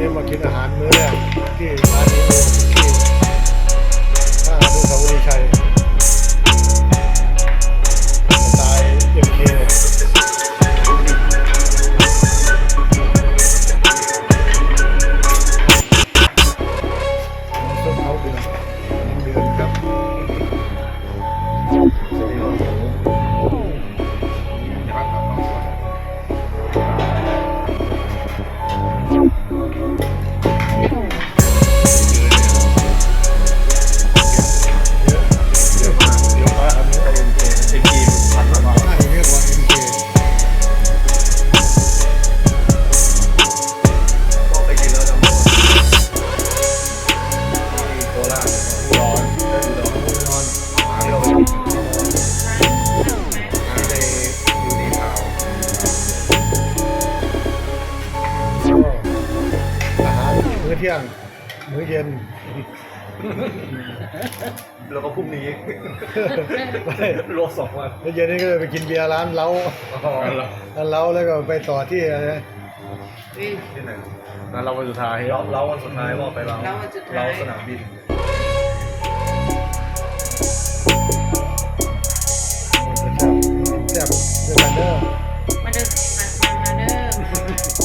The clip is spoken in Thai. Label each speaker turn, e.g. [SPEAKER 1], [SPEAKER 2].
[SPEAKER 1] ให้มากินอาหารมื้อแที่ร้านนี้ มื้อเที่ยง มื้อเย็น
[SPEAKER 2] แล้วก็พรุ่งนี้รอสองวัน
[SPEAKER 1] มื้อเย็นนี่ก็ไปกินเบียร์ร้านเล้าร้านเล้าแล้วก็ไปต่อที่อะไร
[SPEAKER 3] ท
[SPEAKER 2] ี่ไหน
[SPEAKER 1] ร้านเราวันสุดท้ายเรา
[SPEAKER 2] เราวันสุดท้ายว่าไปเราเราว
[SPEAKER 3] ันสุดท้าสน
[SPEAKER 2] ามบิน
[SPEAKER 1] แซ่บแซ่เดอร์
[SPEAKER 3] มาเด้อมาเด้อ